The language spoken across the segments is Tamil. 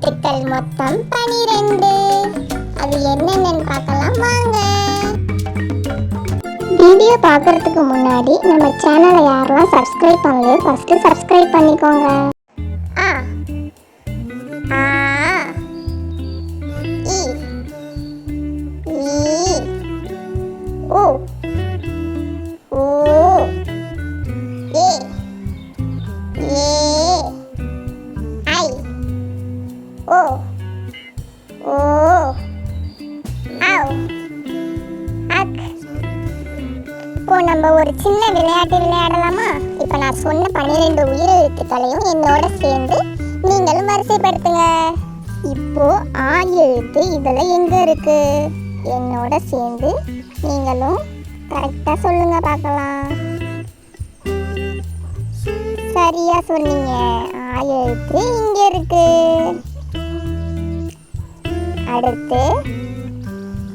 எழுத்துக்கள் மொத்தம் பனிரெண்டு. அது என்னென்னு பார்க்கலாம் வாங்க. வீடியோ பார்க்குறதுக்கு முன்னாடி நம்ம சேனலை யாரெல்லாம் சப்ஸ்கிரைப் பண்ணலையோ ஃபஸ்ட்டு சப்ஸ்கிரைப் பண்ணிக்கோங்க. ஆ. ஆ. ஓ. இப்போ நம்ம ஒரு சின்ன விளையாட்டு விளையாடலாமா? இப்போ நான் சொன்ன பன்னிரெண்டு உயிரெழுத்துக்களையும் என்னோட சேர்ந்து நீங்களும் வரிசைப்படுத்துங்க. இப்போ ஆ எழுத்து இதில் எங்கே இருக்கு? என்னோட சேர்ந்து நீங்களும் கரெக்டாக சொல்லுங்க பார்க்கலாம். சரியா சொன்னீங்க. ஆ எழுத்து இங்கே அடுத்து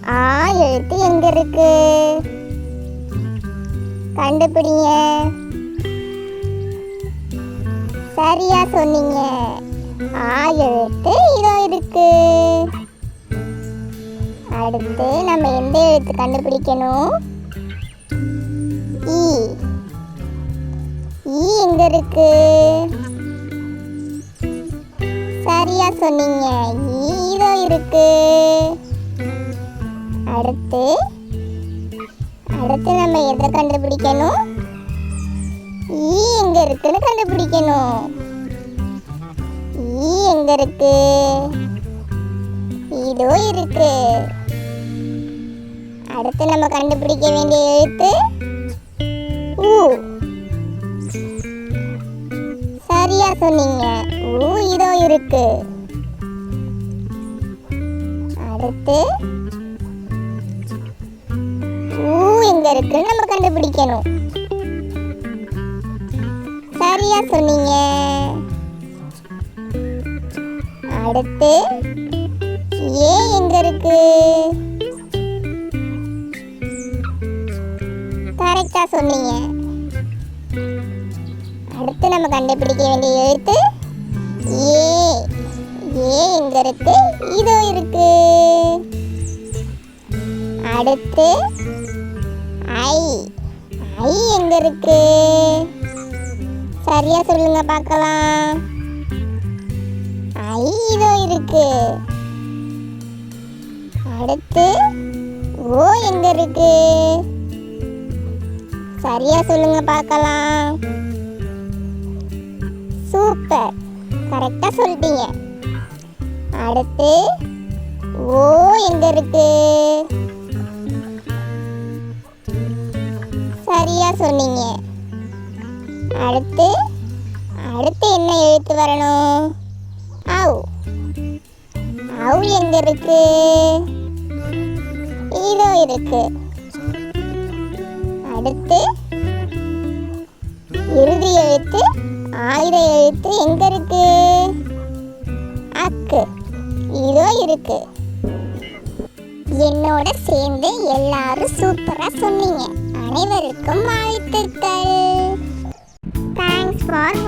ஆ எழுத்து எங்க இருக்கு? கண்டுபிடிங்க. சரியா சொன்னீங்க. ஆ எழுத்து இதோ இருக்கு. அடுத்து நம்ம எந்த எழுத்து கண்டுபிடிக்கணும்? ஈ ஈ எங்க இருக்கு? சரியா சொன்னீங்க. ஈ இதோ இருக்கு. அடுத்து அடுத்து நம்ம எதை கண்டுபிடிக்கணும்? ஈ எங்க இருக்குன்னு கண்டுபிடிக்கணும். ஈ எங்க இருக்கு? இதோ இருக்கு. அடுத்து நம்ம கண்டுபிடிக்க வேண்டிய எழுத்து ஊ. சொன்னீங்க. ஊ இதோ இருக்கு. அடுத்து ஊ எங்க இருக்குன்னு நம்ம கண்டுபிடிக்கணும். சரியா சொன்னீங்க. அடுத்து ஏ எங்க இருக்கு? கரெக்டா சொன்னீங்க. அடுத்து நம்ம கண்டுபிடிக்க வேண்டிய எழுத்து ஏ. ஏ இந்த எழுத்து இதோ இருக்கு. அடுத்து ஐ. ஐ எங்க இருக்கு? சரியா சொல்லுங்க பார்க்கலாம். ஐ இதோ இருக்கு. அடுத்து ஓ எங்க இருக்கு? சரியா சொல்லுங்க பார்க்கலாம். சூப்பர் கரெக்டாக சொல்லிட்டீங்க. அடுத்து ஓ எங்க இருக்கு? சரியா சொன்னீங்க. அடுத்து அடுத்து என்ன எழுத்து வரணும்? ஆவ். ஆவ் எங்க இருக்கு? இதோ இருக்கு. அடுத்து இறுதி எழுத்து எழுத்து எங்க இருக்கு? அக்கு இதோ இருக்கு. என்னோட சேர்ந்து எல்லாரும் சூப்பரா சொன்னீங்க. அனைவருக்கும் வாழ்த்துக்கள். Thanks for